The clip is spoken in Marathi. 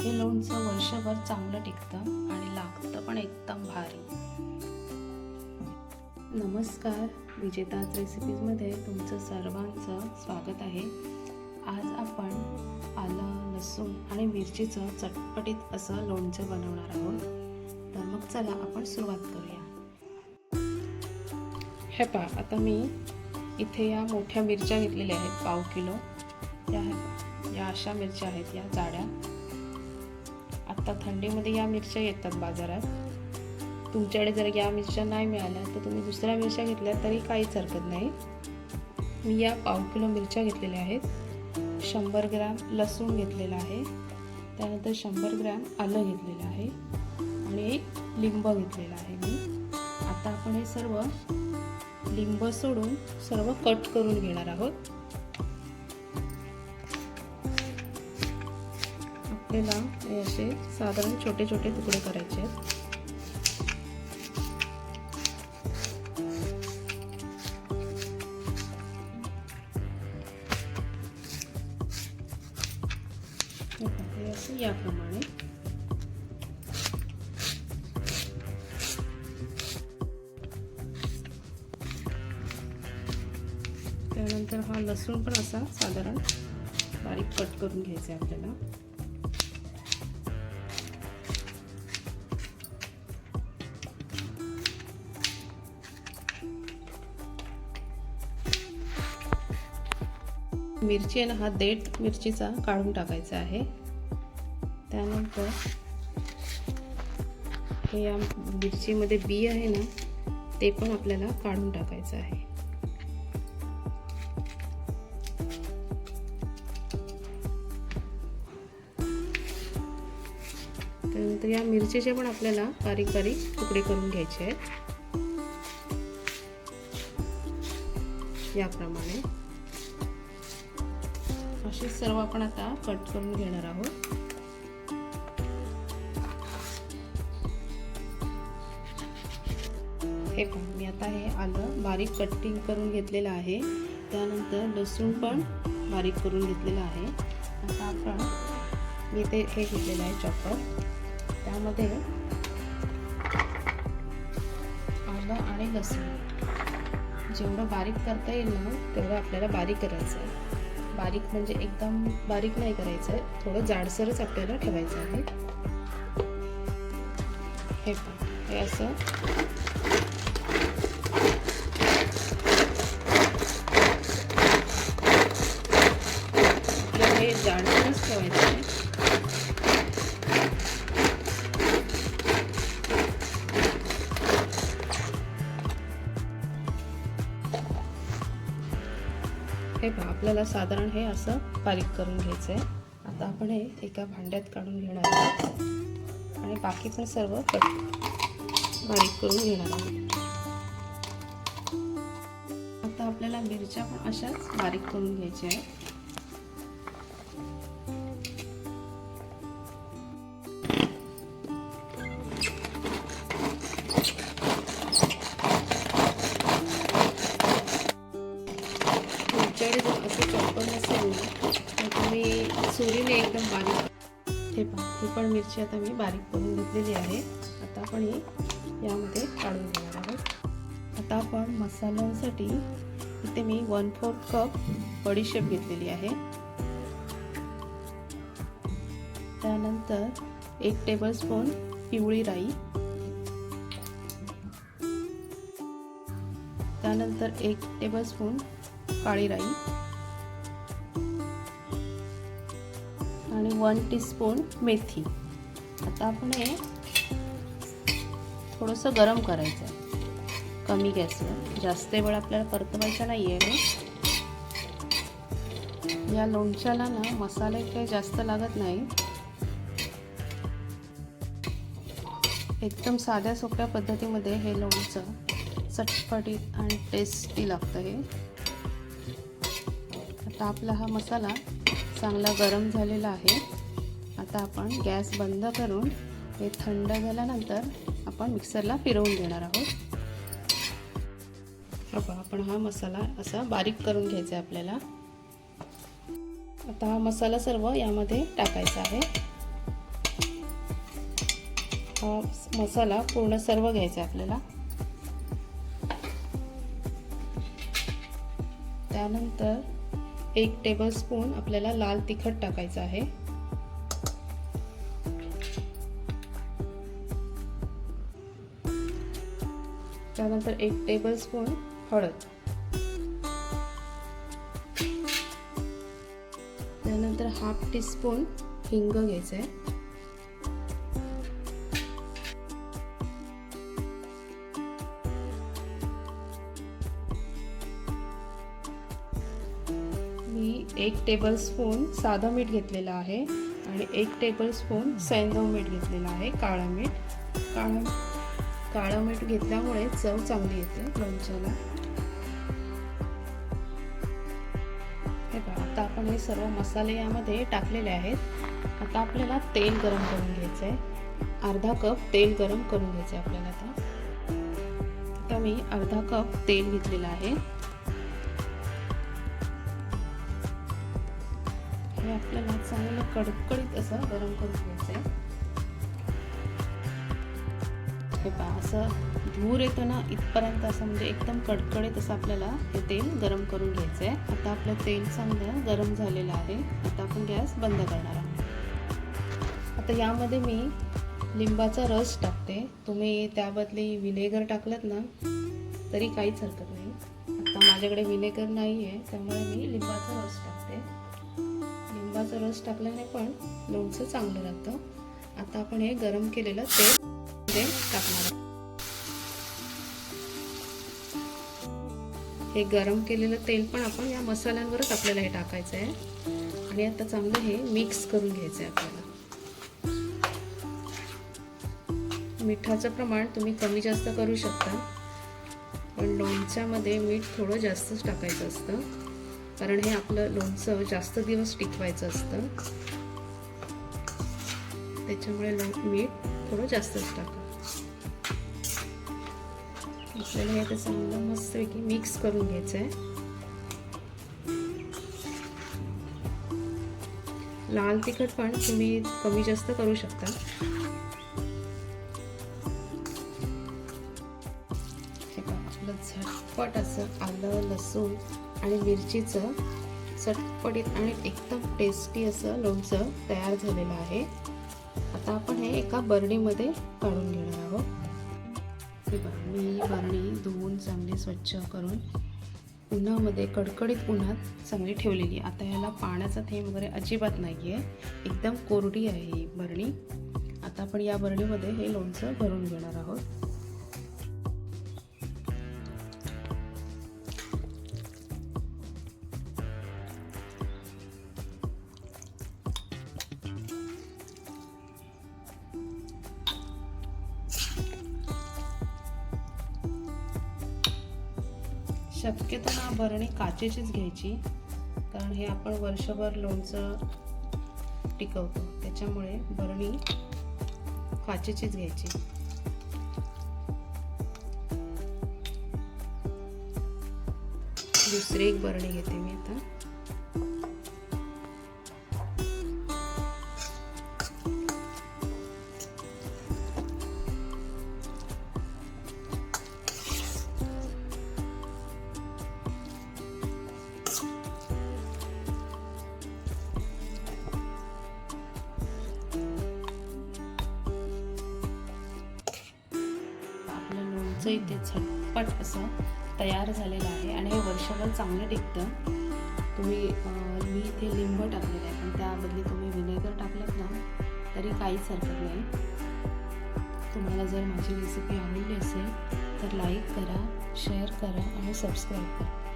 हे लोणचं वर्षभर चांगलं टिकतं आणि लागतं पण एकदम भारी. नमस्कार विजेताज रेसिपीजमध्ये तुमचं सर्वांचं स्वागत आहे. आज आपण आलं लसूण आणि मिरचीचं चटपटीत असं लोणचं बनवणार आहोत. तर मग चला आपण सुरुवात करूया. हे पहा आता मी इथे या मोठ्या मिरच्या घेतलेल्या आहेत पाव किलो. या या अशा मिरच्या आहेत या जाड्या. आता थंडीमध्ये या मिरच्या येतात बाजारात. तुमच्याकडे जर या मिरच्या नाही मिळाल्या तर तुम्ही दुसऱ्या मिरच्या घेतल्या तरी काहीच हरकत नाही. मी या पाव किलो मिरच्या घेतलेल्या आहेत. शंभर ग्रॅम लसूण घेतलेला आहे. त्यानंतर शंभर ग्रॅम आलं घेतलेलं आहे. आणि एक लिंब घेतलेला आहे मी. आता आपण हे सर्व लिंब सोडून सर्व कट करून घेणार आहोत. आपल्याला असे साधारण छोटे छोटे तुकडे करायचे आहेत. याप्रमाणे. त्यानंतर हा लसूण पण असा साधारण बारीक कट करून घ्यायचा आहे आपल्याला. मिरची आहे ना हा देठ मिरचीचा काढून टाकायचा आहे. त्यानंतर हे या मिरचीमध्ये बी आहे ना ते पण आपल्याला काढून टाकायचं आहे. त्यानंतर या मिरचीचे पण आपल्याला बारीक बारीक तुकडे करून घ्यायचे आहेत. याप्रमाणे. असे सर्व आपण आता कट करून घेणार आहोत. हे पण मी आता हे आलं बारीक कटिंग करून घेतलेलं आहे. त्यानंतर लसूण पण बारीक करून घेतलेलं आहे. आता आपण मी ते हे घेतलेलं आहे चॉपर त्यामध्ये आलं आणि लसूण. जेवढं बारीक करता येईल ना तेवढं आपल्याला बारीक करायचं आहे. बारीक म्हणजे एकदम बारीक नाही करायचं आहे. थोडं जाडसरच आपल्याला ठेवायचं आहे. हे पण हे असं हे पहा आपल्याला साधारण हे असं बारीक करून घ्यायचं आहे आता आपण हे एका भांड्यात काढून घेणार आहोत. आणि बाकी पण सर्व कट बारीक करून घेणार आहोत. आता आपल्याला मिरच्या पण अशाच बारीक करून घ्यायच्या आहेत. मिरची आता मी बारीक करून घेतलेली आहे. आता आपण ही यामध्ये काढून घेणार आहोत. आता आपण मसाल्यांसाठी इथे मी वन फोर्थ कप बडीशेप घेतलेली आहे. त्यानंतर एक टेबलस्पून पिवळी राई. त्यानंतर एक टेबलस्पून काळी राई. आणि वन टीस्पून मेथी. आता आपण हे थोडंसं गरम करायचं आहे कमी गॅसवर जास्त वेळ आपल्याला परतवायचा नाही आहे या लोणच्याला ना मसाले काही जास्त लागत नाही। एकदम साध्या सोप्या पद्धतीमध्ये हे लोणचं चटपटीत आणि टेस्टी लागतं हे. आता आपला हा मसाला चांगला गरम झालेला आहे. आता आपण गॅस बंद करून हे थंड झाल्यानंतर आपण मिक्सरला फिरवून घेणार आहोत. आपण हा मसाला असा बारीक करून घ्यायचा आहे आपल्याला. आता हा मसाला सर्व यामध्ये टाकायचा आहे. हा मसाला पूर्ण सर्व घ्यायचा आहे आपल्याला. त्यानंतर एक टेबलस्पून आपल्याला लाल तिखट टाकायचं आहे. त्यानंतर एक टेबलस्पून हळद. त्यानंतर हाफ टीस्पून हिंग घ्यायचं आहे मी एक टेबलस्पून साधं मीठ घेतलेलं आहे आणि एक टेबलस्पून सैंदव मीठ घेतलेलं आहे काळं मीठ. काळं काळं मीठ घेतल्यामुळे चव चांगली येते लोणच्याला. हे पहा आता आपण हे सर्व मसाले यामध्ये टाकलेले आहेत. आता आपल्याला तेल गरम करून घ्यायचं आहे अर्धा कप तेल गरम करून घ्यायचं आहे आपल्याला आता. आता मी अर्धा कप तेल घेतलेलं आहे. हे आपल्याला चांगलं कडकडीत असं गरम करून घ्यायचं आहे हे पहा असं धूर येतो ना इथपर्यंत असं म्हणजे एकदम कडकडीत असं आपल्याला हे तेल गरम करून घ्यायचं आहे आता आपलं तेल चांगलं गरम झालेलं आहे. आता आपण गॅस बंद करणार आहोत. आता यामध्ये मी लिंबाचा रस टाकते. तुम्ही त्याबदली विनेगर टाकलं ना तरी काहीच हरकत नाही. आता माझ्याकडे विनेगर नाही आहे त्यामुळे मी लिंबाचा रस टाकते. लिंबाचा रस टाकल्याने पण लोणचं चांगलं लागतं. आता आपण हे गरम केलेलं तेल मध्ये टाकणार हे गरम केलेलं तेल पण आपण या मसाल्यांवरच आपल्याला हे टाकायचं आहे आणि आता चांगलं हे मिक्स करून घ्यायचं आहे आपल्याला. मिठाचं प्रमाण तुम्ही कमी जास्त करू शकता. पण लोणच्यामध्ये मीठ थोडं जास्तच टाकायचं असतं. कारण हे आपलं लोणचं जास्त दिवस टिकवायचं असतं. त्याच्यामुळे लो मीठ थोडं जास्तच टाका आपल्याला हे आता चांगलं मस्तपैकी मिक्स करून घ्यायचं आहे लाल तिखट पण तुम्ही कमी जास्त करू शकता. आपलं झटपट असं आलं लसूण आणि मिरचीचं चटपटीत आणि एकदम टेस्टी असं लोणचं तयार झालेलं आहे. आता आपण हे एका बरणीमध्ये काढून घेणार आहोत. हे बघा मी बरणी धुवून चांगली स्वच्छ करून उन्हामध्ये कडकडीत उन्हात चांगली ठेवलेली. आता ह्याला पाण्याचा थेंब वगैरे अजिबात नाही आहे एकदम कोरडी आहे ही बरणी आता आपण या बरणीमध्ये हे लोणचं भरून घेणार आहोत. शक्यतो ना बरणी काचेचीच घ्यायची. कारण हे आपण वर्षभर लोणचं टिकवतो. त्याच्यामुळे बरणी काचेचीच घ्यायची. दुसरी एक बरणी घेते मी आता. आपलं इथे झटपट असं तयार झालेलं आहे आणि हे वर्षभर चांगलं टिकतं. तुम्ही मी इथे लिंब टाकलेलं आहे पण त्याबदली तुम्ही विनेगर टाकलं ना तरी काहीच हरकत नाही. तुम्हाला जर माझी रेसिपी आवडली असेल तर लाईक करा शेअर करा आणि सबस्क्राईब करा.